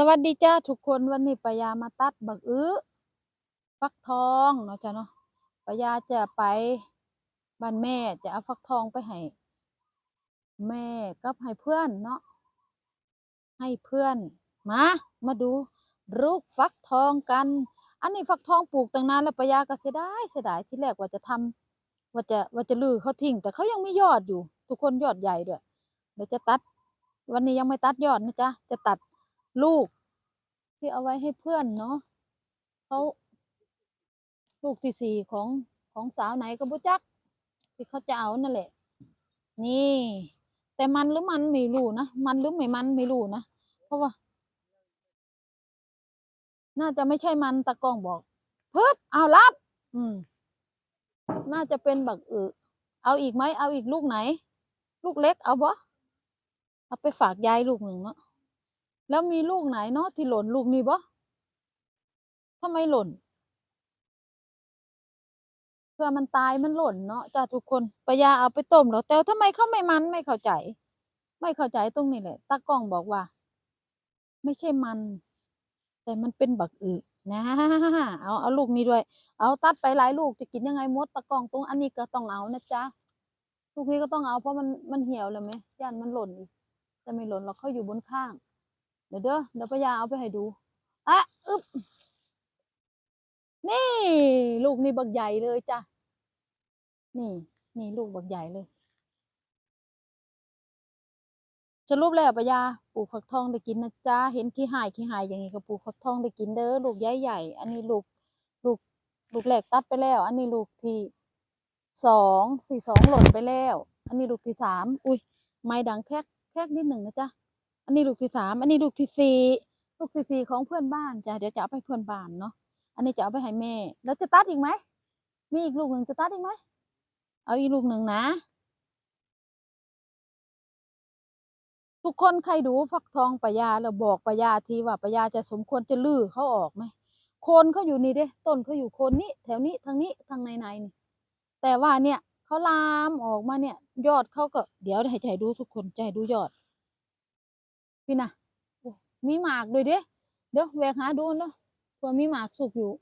สวัสดีจ้าทุกคนวันนี้ปายามาตัดบักอื้อฟักทองเนาะจ้ะเนาะปายาจะไปบ้านแม่จะเอาฟักทองไปให้แม่กับให้เพื่อนเนาะให้เพื่อนมา มาดูลูกฟักทองกัน อันนี้ฟักทองปลูกตั้งนานแล้วปายาก็เสียดายเสียดายที่แรกว่าจะทำว่าจะว่าจะลือเขาทิ้ง แต่เขายังไมียอดอยู่ ทุกคนยอดใหญ่ด้วยเดี๋ยวจะตัด วันนี้ยังไม่ตัดยอดนะจ๊ะจะตัด ลูก ที่เอาไว้ให้เพื่อนเนาะเขาลูกที่สี่ของของสาวไหนก็บ่จัก ที่เขาจะเอานั่นแหละ นี่ แต่มันหรือมันไม่รู้นะมันหรือไม่มันไม่รู้นะเพราะว่า น่าจะไม่ใช่มันตะกองบอกปึ๊บเอารับ อืม น่าจะเป็นบักอึเอาอีกไหมเอาอีกลูกไหน ลูกเล็กเอาบ่เอาไปฝากยายลูกหนึ่งเนาะ แล้วมีลูกไหนเนาะที่หล่นลูกนี้บ่ทำไมหล่น เพื่อมันตายมันหล่นเนาะจ้าทุกคนปยาเอาไปต้มแล้วแต่ทำไมเขาไม่มันไม่เข้าใจ ไม่เข้าใจตรงนี้แหละตากล้องบอกว่า ไม่ใช่มัน แต่มันเป็นบักอึนะเอาเอาลูกนี้ด้วย เอาตัดไปหลายลูกจะกินยังไงมดตะกล้องตรงอันนี้ก็ต้องเอานะจ๊ะลูกนี้ก็ต้องเอาเพราะมันมันเหี่ยวแล้วไหมย่านมันหล่นอีกแต่ไม่หล่นเราเขาอยู่บนข้าง เดี๋ยวเด้อเดี๋ยวปะยาเอาไปให้ดูอะอึ๊บนี่ ลูกนี่บักใหญ่เลยจ้ะนี่ นี่ลูกบักใหญ่เลยสรุปแล้วปะยาปลูกฟักทองได้กินนะจ๊ะเห็นขี้หายขี้หายอย่างนี้ก็ปลูกฟักทองได้กินเด้อลูกใหญ่ใหญ่อันนี้ลูกลูกลูกแรกตัดไปแล้ว อันนี้ลูกที่สองสี่สองหล่นไปแล้ว อันนี้ลูกที่สามอุ้ยไม้ดังแคกแคกนิดหนึ่งนะจ๊ะ อันนี้ลูกที่สามอันนี้ลูกที่สี่ลูกที่สี่ของเพื่อนบ้านจ้ะเดี๋ยวจะเอาไปเพื่อนบ้านเนาะอันนี้จะเอาไปให้แม่แล้วจะตัดอีกไหมมีอีกลูกหนึ่งจะตัดอีกไหมเอาอีกลูกหนึ่งนะ ทุกคนใครดูฟักทองปะยาแล้วบอกปะยาทีว่าปะยาจะสมควรจะลื้อเขาออกไหมโคนเขาอยู่นี่เด้ต้นเขาอยู่โคนนี้แถวนี้ทางนี้ทางในในนี่แต่ว่าเนี่ยเขาลามออกมาเนี่ย ยอดเขาก็เดี๋ยวให้ใจดูทุกคนใจดูยอด พี่นะมีหมากด้วยเด้เดี๋ยวแหวกหาดูเนาะเผื่อมีหมากสุกอยู่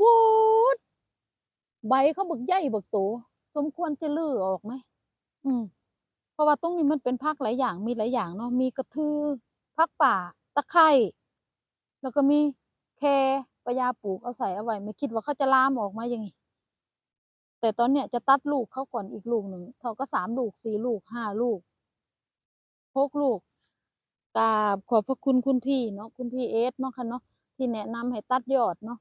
วูดใบเขาบึกใหญ่บึกโตสมควรจะลื้อออกไหมอืม เพราะว่าตรงนี้มันเป็นผักหลายอย่างมีหลายอย่างเนาะมีกระทือผักป่า ตะไคร้แล้วก็มีแคปยาปลูกเอาใส่เอาไว้ไม่คิดว่าเขาจะลามออกมาอย่างนี้แต่ตอนเนี้ยจะตัดลูกเขาก่อนอีกลูกหนึ่งเท่าก็สามลูกสี่ลูกห้าลูกหกลูก กราบขอบพระคุณคุณพี่เนาะคุณพี่เอสเนาะค่ะเนาะที่แนะนำให้ตัดยอดเนาะ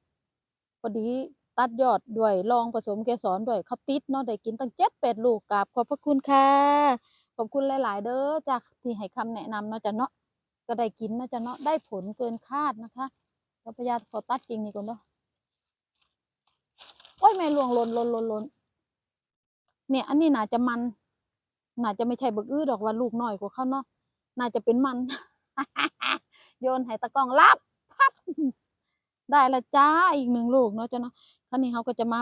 พอดีตัดยอดด้วยลองผสมเกสรด้วยเขาติดเนาะได้กินตั้งเจ็ดแปดลูกกราบขอบพระคุณค่ะขอบคุณหลาย ๆ เด้อจากที่ให้คำแนะนำเนาะจ้ะเนาะก็ได้กินนะจ้ะเนาะได้ผลเกินคาดนะคะแล้วพยาขอตัดจริงนี่ก่อนเนาะโอ้ยแม่หลวงลนลนลนลนเนี่ย อันนี้น่าจะมัน น่าจะไม่ใช่บักอื้อดอกว่าลูกน้อยกว่าเขาเนาะ น่าจะเป็นมัน โยนให้ตะกร้องรับพับได้ละจ้าอีกหนึ่งลูกเนาะเจ้ะเนาะคราวนี้เขาก็จะมา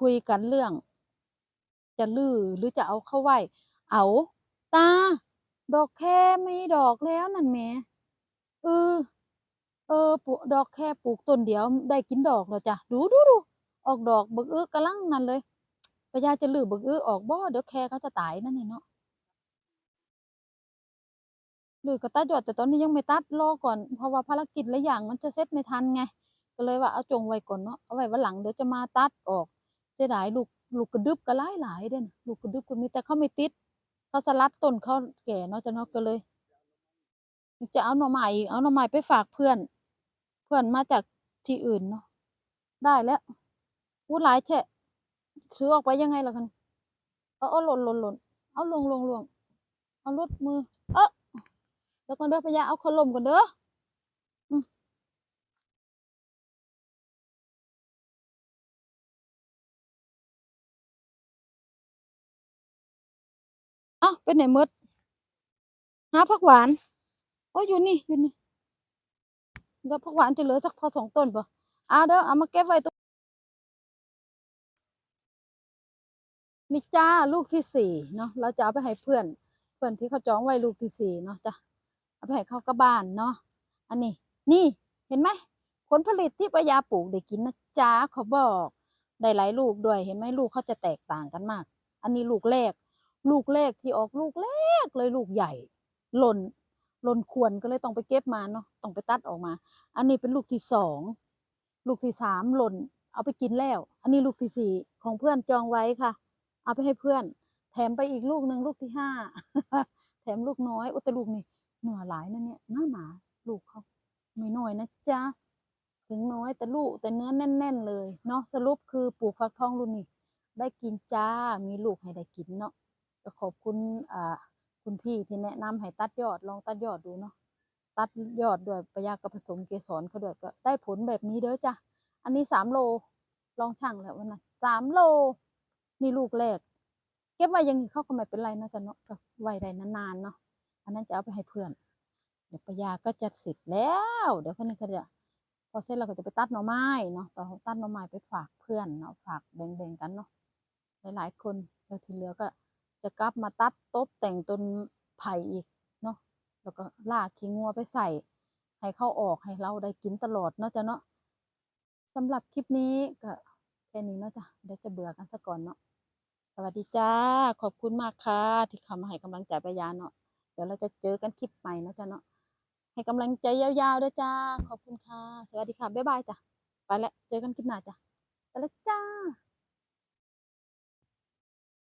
คุยกันเรื่อง จะลื้อหรือจะเอาเข้าไว้เอาตา ดอกแค่ไม่ดอกแล้วนั่นแม่เออเออปลูกดอกแค่ปลูกต้นเดียวได้กินดอกแล้วจ้ะดูดูดูออกดอกบักอื้อกำลังนั่นเลยพญาจะลื้อบักอื้อออกบ่เดี๋ยวแค่เขาจะตายนั่นนี่เนาะ ลื้อก็ตัดยอดแต่ตอนนี้ยังไม่ตัดรอก่อน เพราะว่าภารกิจหลายอย่างมันจะเสร็จไม่ทันไง ก็เลยว่าเอาจงไว้ก่อนเนาะเอาไว้วันหลังเดี๋ยวจะมาตัดออก เสียดายลูกลูกกระดึบก็หลายหลายเด่นลูกกระดึบก็มีแต่เขาไม่ติดเขาสลัดต้นเขาแก่เนาะจะเนาะก็เลย จะเอาหน่อไม้อีกเอาหน่อไม้ไปฝากเพื่อน เพื่อนมาจากที่อื่นเนาะได้แล้วอู้หลายแท้ซื้อออกไปยังไงล่ะคันเอาเอหล่นหล่นหล่นเอาลงลงลงเอาลดมือ เออ เดี๋ยวก่อนเด้อพยาเอาขลมก่อนเด้อเอ้าเป็นไหนมดหาผักหวาน โอ้ยอยู่นี่อยู่นี่เดี๋ยวผักหวานจะเหลือสักพอสองต้นปะอ่าเด้อเอามาเก็บไว้ตรงนี่จ้าลูกที่สี่เนาะเราจะเอาไปให้เพื่อน เพื่อนที่เขาจองไว้ลูกที่สี่เนาะจ้ะ เอาไปให้เขากระบ้านเนาะอันนี้ นี่เห็นไหมผลผลิตที่ปายาปลูกได้กินนะจ๊ะเขาบอกได้หลายลูกด้วยเห็นไหมลูกเขาจะแตกต่างกันมาก อันนี้ลูกแรก ลูกแรกที่ออกลูกแรกเลยลูกใหญ่ หล่นหล่นควรก็เลยต้องไปเก็บมาเนาะต้องไปตัดออกมา อันนี้เป็นลูกที่สองลูกที่สามหล่น เอาไปกินแล้ว อันนี้ลูกที่สี่ของเพื่อนจองไว้ค่ะ เอาไปให้เพื่อน แถมไปอีกลูกหนึ่งลูกที่ห้าแถมลูกน้อยอุตลูกนี่ หน่อหลายนะเนี่ยหน้าหนาลูกเขาไม่น้อยนะจ๊ะถึงน้อยแต่ลูกแต่เนื้อแน่น ๆ เลยเนาะสรุปคือปลูกฟักทองรุ่นนี้ได้กินจ้ามีลูกให้ได้กินเนาะก็ขอบคุณอ่าคุณพี่ที่แนะนำให้ตัดยอดลองตัดยอดดูเนาะตัดยอดด้วยปยากับผสมเกสรเขาด้วยก็ได้ผลแบบนี้เด้อจ้ะอันนี้สามโลลองชั่งแล้ววันนั้นสามโลนี่ลูกแรกเก็บไว้ยังนี้เขาก็ไม่เป็นไรเนาะจ้ะเนาะไว้ได้นานๆเนาะ อันนั้นจะเอาไปให้เพื่อน เดี๋ยวปยาก็จะเสร็จแล้ว เดี๋ยวคนนี้ก็จะพอเสร็จเราก็จะไปตัดหน่อไม้เนาะตอนตัดหน่อไม้ไปฝากเพื่อนเนาะฝากแบ่งๆกันเนาะหลายๆคนแล้วที่เหลือก็จะกลับมาตัดตบแต่งต้นไผ่อีกเนาะแล้วก็ลากขี้งัวไปใส่ ให้เข้าออกให้เราได้กินตลอดเนาะจ้ะเนาะสำหรับคลิปนี้ก็แค่นี้เนาะจ้ะเดี๋ยวจะเบื่อกันซะก่อนเนาะสวัสดีจ้า ขอบคุณมากค่ะ ที่เข้ามาให้กำลังใจปยาเนาะ เดี๋ยวเราจะเจอกันคลิปใหม่นะจ๊ะเนาะให้กำลังใจยาวๆด้วยจ้า ขอบคุณค่ะ สวัสดีค่ะ บ๊ายบายจ้ะ ไปแล้ว เจอกันคลิปหน้าจ้ะ ไปแล้วจ้า